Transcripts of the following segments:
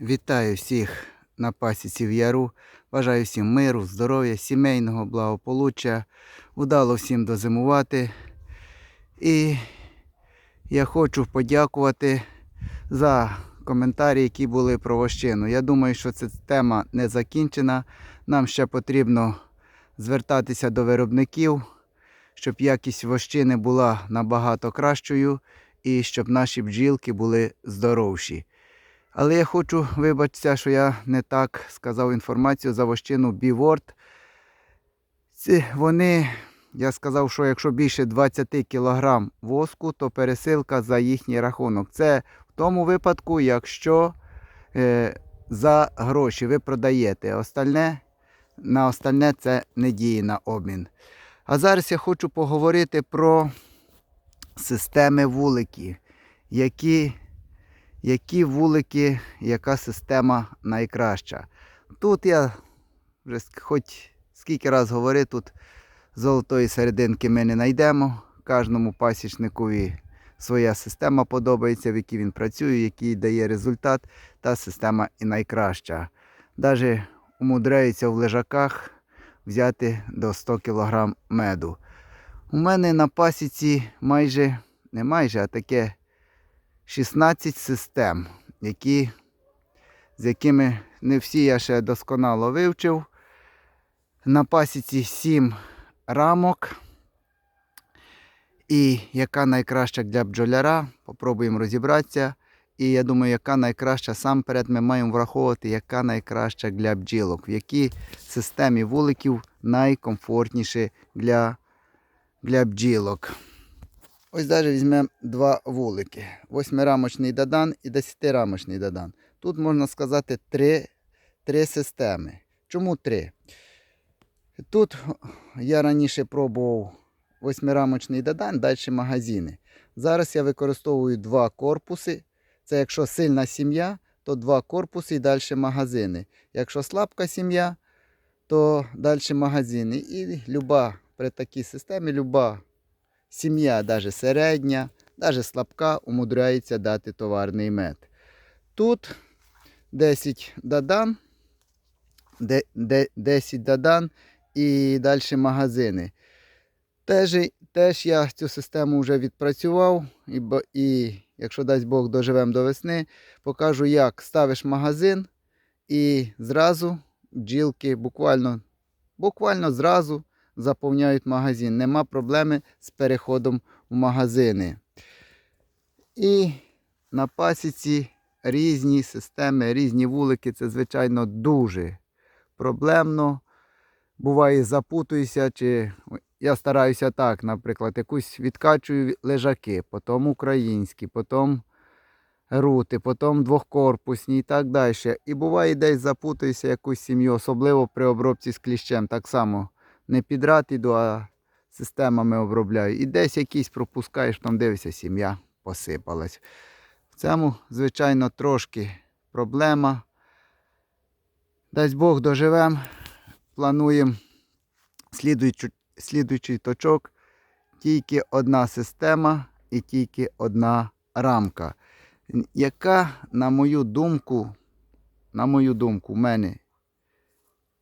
Вітаю всіх на пасіці в яру. Бажаю всім миру, здоров'я, сімейного благополуччя. Удало всім дозимувати. І я хочу подякувати за коментарі, які були про вощину. Я думаю, що ця тема не закінчена. Нам ще потрібно звертатися до виробників, щоб якість вощини була набагато кращою і щоб наші бджілки були здоровші. Але я хочу вибачитися, що я не так сказав інформацію за вощину Біворд. Вони, я сказав, що якщо більше 20 кг воску, то пересилка за їхній рахунок. Це в тому випадку, якщо е, за гроші ви продаєте. Остальне, на остальне це не діє на обмін. А зараз я хочу поговорити про системи вуликів, які які вулики, яка система найкраща. Тут я вже хоч скільки раз говорив, тут золотої серединки ми не знайдемо. Кожному пасічникові своя система подобається, в якій він працює, який дає результат, та система і найкраща. Навіть умудряється в лежаках взяти до 100 кг меду. У мене на пасіці майже, не майже, а таке 16 систем, які, з якими не всі я ще досконало вивчив. На пасіці 7 рамок. І яка найкраща для бджоляра, попробуємо розібратися. І я думаю, яка найкраща сам перед ми маємо враховувати, яка найкраща для бджілок, в якій системі вуликів найкомфортніше для, для бджілок. Ось навіть візьмемо два вулики. Восьмирамочний дадан і десятирамочний дадан. Тут можна сказати три, три системи. Чому три? Тут я раніше пробував восьмирамочний дадан, далі магазини. Зараз я використовую два корпуси. Це якщо сильна сім'я, то два корпуси і далі магазини. Якщо слабка сім'я, то далі магазини. І люба, при такій системі люба сім'я, навіть середня, навіть слабка, умудряється дати товарний мед. Тут 10 дадан, де- де- 10 дадан і далі магазини. Теж, теж я цю систему вже відпрацював, і, і якщо дасть Бог доживемо до весни, покажу, як ставиш магазин і зразу бджілки буквально, буквально зразу заповняють магазин. Нема проблеми з переходом в магазини. І на пасіці різні системи, різні вулики. Це, звичайно, дуже проблемно. Буває, запутуюся, чи я стараюся так, наприклад, якусь відкачую лежаки, потім українські, потім рути, потім двохкорпусні і так далі. І буває, десь запутуюся якусь сім'ю, особливо при обробці з кліщем. Так само не підряд іду, а системами обробляю. І десь якийсь пропускаєш, там дивишся, сім'я посипалась. В цьому, звичайно, трошки проблема. Дасть Бог доживемо. Плануємо слідуючий, слідуючий точок. Тільки одна система і тільки одна рамка. Яка, на мою думку, на мою думку, в мене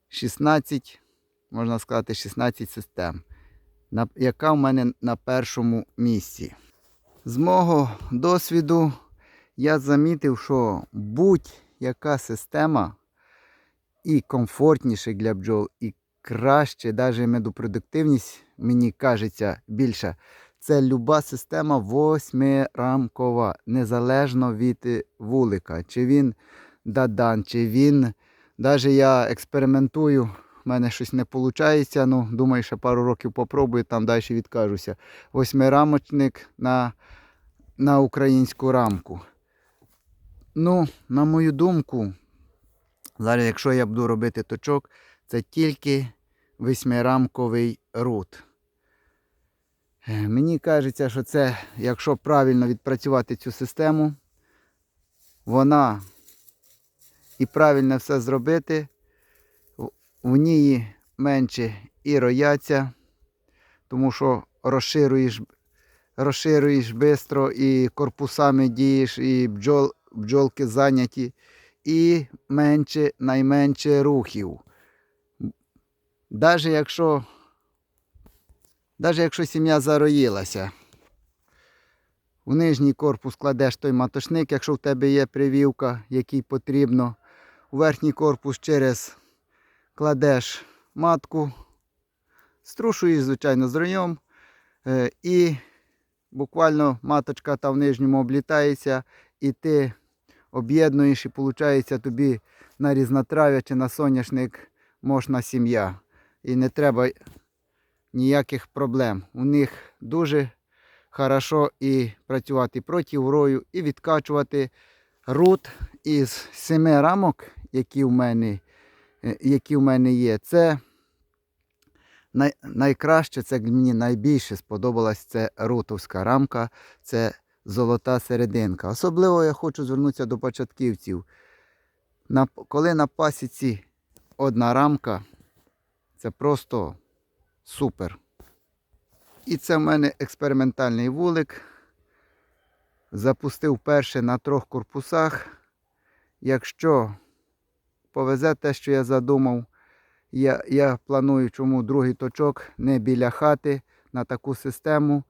16, можна сказати, 16 систем. Яка в мене на першому місці. З мого досвіду я замітив, що будь-яка система і комфортніше для бджол, і краще, навіть медопродуктивність, мені кажеться, більша. Це люба система восьмирамкова, незалежно від е, вулика. Чи він дадан, чи він. Навіть я експериментую, в мене щось не виходить. Ну, думаю, ще пару років попробую, там далі відкажуся. Восьмирамочник на, на українську рамку. Ну, на мою думку, зараз, якщо я буду робити точок, це тільки восьмирамковий рут. Е, Мені кажеться, що це, якщо правильно відпрацювати цю систему, вона і правильно все зробити, в- ній менше і рояться, тому що розширюєш, розширюєш швидко і корпусами дієш, і бджол, бджолки зайняті. і менше, найменше рухів. Навіть якщо, навіть якщо сім'я зароїлася, в нижній корпус кладеш той матошник, якщо в тебе є привівка, який потрібно. У верхній корпус через кладеш матку, струшуєш, звичайно, з ройом. е, І буквально маточка та в нижньому облітається, і ти об'єднуєш, і виходить тобі на різнотрав'я чи на соняшник можна сім'я. І не треба ніяких проблем. У них дуже хорошо і працювати проти рою, і відкачувати рут із семи рамок, які в мене, які в мене є. Це най, найкраще, це мені найбільше сподобалась це рутовська рамка, це золота серединка. Особливо я хочу звернутися до початківців. На, коли на пасіці одна рамка, це просто супер. І це в мене експериментальний вулик. Запустив перше на трьох корпусах. Якщо повезе те, що я задумав, я, я планую, чому другий точок не біля хати на таку систему.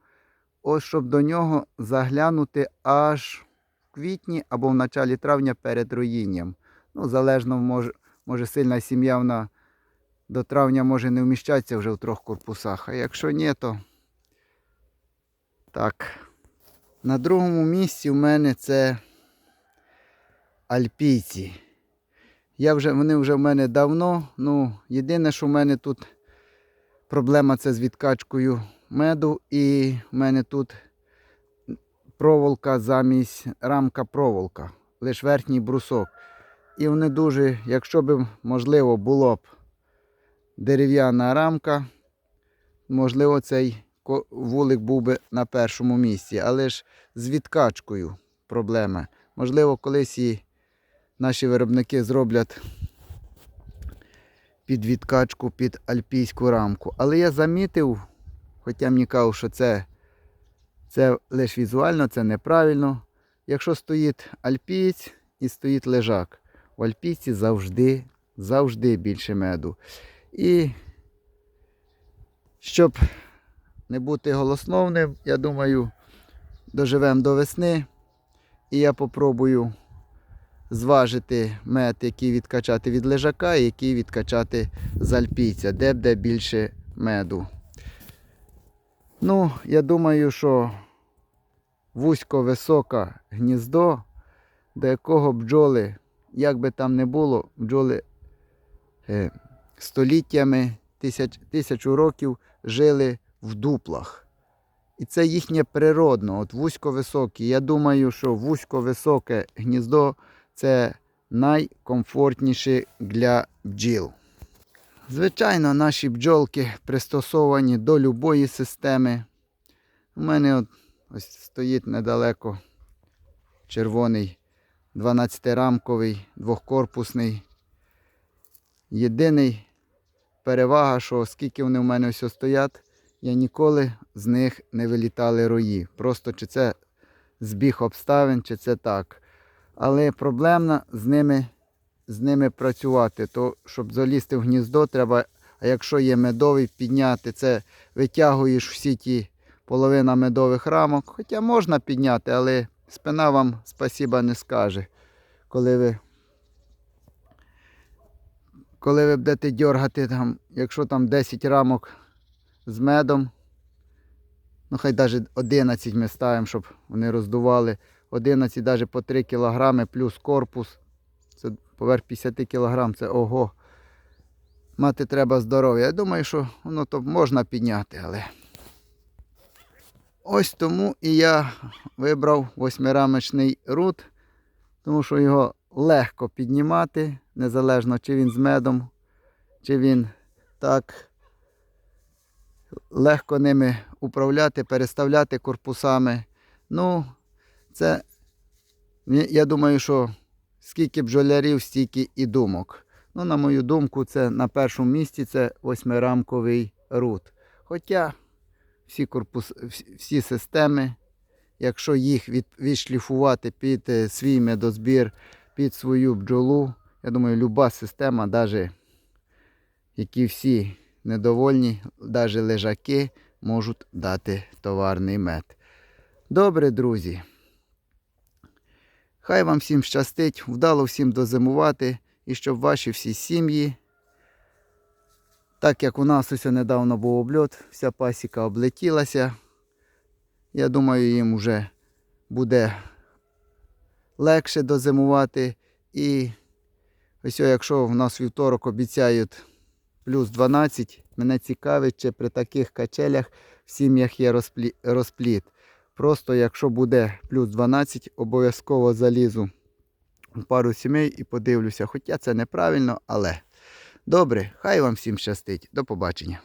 Ось щоб до нього заглянути аж в квітні або в началі травня перед роїнням. Ну, залежно, може, може сильна сім'я вона до травня може не вміщатися вже в трьох корпусах. А якщо ні, то так. На другому місці в мене це альпійці. Я вже, вони вже в мене давно. Ну, єдине, що в мене тут проблема це з відкачкою меду. І в мене тут проволока замість рамка проволока. Лише верхній брусок. І вони дуже, якщо б можливо було б дерев'яна рамка, можливо, цей вулик був би на першому місці. Але ж з відкачкою проблема. Можливо, колись і наші виробники зроблять під відкачку, під альпійську рамку. Але я замітив, хоча мені кажуть, що це, це лише візуально, це неправильно. Якщо стоїть альпієць і стоїть лежак, у альпійці завжди, завжди більше меду. І щоб не бути голосновним, я думаю, доживемо до весни. І я попробую зважити мед, який відкачати від лежака і який відкачати з альпійця, де буде більше меду. Ну, я думаю, що вузько-високе гніздо, до якого бджоли, як би там не було, бджоли е, століттями, тисяч, тисячу років жили в дуплах. І це їхнє природно, от вузько-високі. Я думаю, що вузько-високе гніздо це найкомфортніше для бджіл. Звичайно, наші бджолки пристосовані до любої системи. У мене от ось стоїть недалеко червоний 12-рамковий, двохкорпусний. Єдиний перевага, що скільки вони в мене все стоять, я ніколи з них не вилітали рої. Просто чи це збіг обставин, чи це так. Але проблемно з ними, з ними працювати. То, щоб залізти в гніздо, треба, а якщо є медовий, підняти це, витягуєш всі ті половина медових рамок. Хоча можна підняти, але спина вам спасіба не скаже. Коли ви, коли ви будете дергати, там, якщо там 10 рамок з медом, ну хай навіть 11 ми ставимо, щоб вони роздували. 11 навіть по 3 кг плюс корпус. Це поверх 50 кг, це ого. Мати треба здоров'я. Я думаю, що воно то можна підняти, але. Ось тому і я вибрав восьмирамочний рут, тому що його легко піднімати, незалежно чи він з медом, чи він так легко ними управляти, переставляти корпусами. Ну, це, я думаю, що скільки бджолярів, стільки і думок. Ну, на мою думку, це на першому місці це восьмирамковий рут. Хоча всі, корпус, всі- системи, якщо їх від, відшліфувати під е, свій медозбір, під свою бджолу. Я думаю, люба система, навіть які всі недовольні, навіть лежаки, можуть дати товарний мед. Добре, друзі. Хай вам всім щастить, вдало всім дозимувати і щоб ваші всі сім'ї, так як у нас ось недавно був обльот, вся пасіка облетілася. Я думаю, їм вже буде легше дозимувати. І ось якщо в нас вівторок обіцяють плюс 12, мене цікавить, чи при таких качелях в сім'ях є розплі- розпліт. Просто якщо буде плюс 12, обов'язково залізу в пару сімей і подивлюся. Хоча це неправильно, але добре, хай вам всім щастить. До побачення.